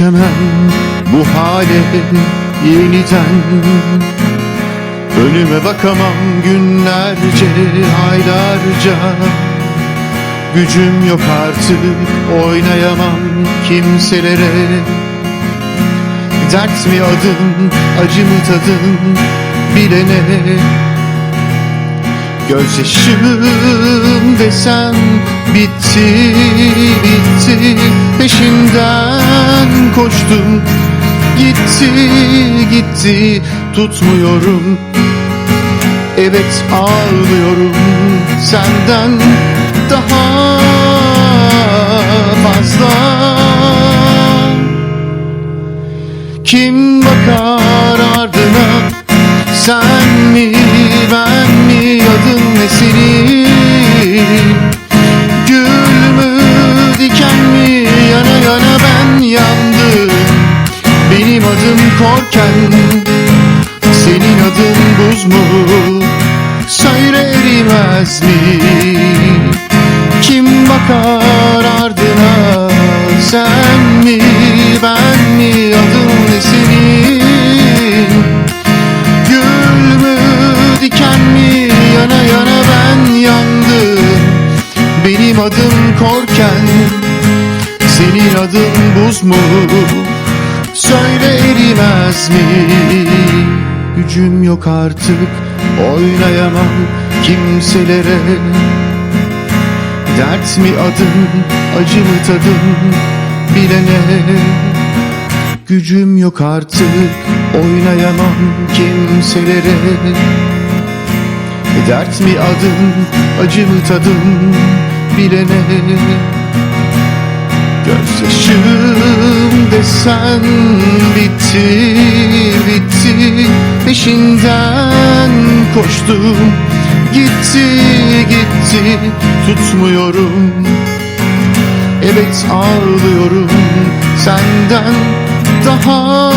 Düşemem bu hale yeniden. Önüme bakamam günlerce, aylarca. Gücüm yok artık, oynayamam kimselere. Dert mi adın, acı mı tadın bilene. Gözyaşım desem bitti bitti Peşinden koştum. Gitti gitti Tutmuyorum. Evet ağlıyorum Senden daha fazla. Kim bakar ardına Sen korken Senin adın buz mu? Söyle erimez mi? Kim bakar ardına? Sen mi ben mi? Adın ne senin? Gül mü diken mi? Yana yana ben yandım. Benim adım korken Senin adın buz mu Söyle erimez mi? Gücüm yok artık Oynayamam kimselere. Dert mi adın Acı mı tadın Bilene. Gücüm yok artık Oynayamam kimselere. Dert mi adın Acı mı tadın Bilene Gözyaşım desen bitti bitti. Peşinden koştum. Gitti gitti. Tutmuyorum. Evet ağlıyorum. Senden daha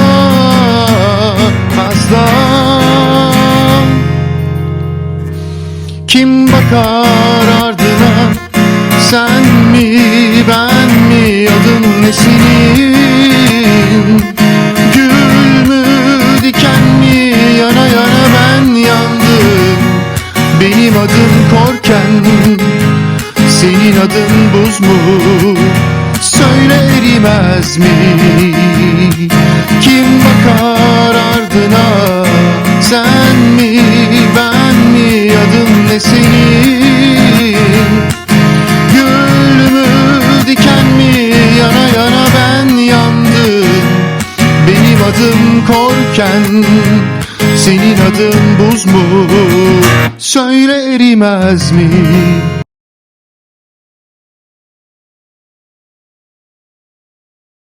fazla. Kim bakar ardına? Sen mi ben mi senin Gül mü diken mi yana yana ben yandım. Benim adım korken Senin adın buz mu? Söyle erimez mi? Kim bakar ardına? Sen adım korken Senin adın buz mu? Söyle erimez mi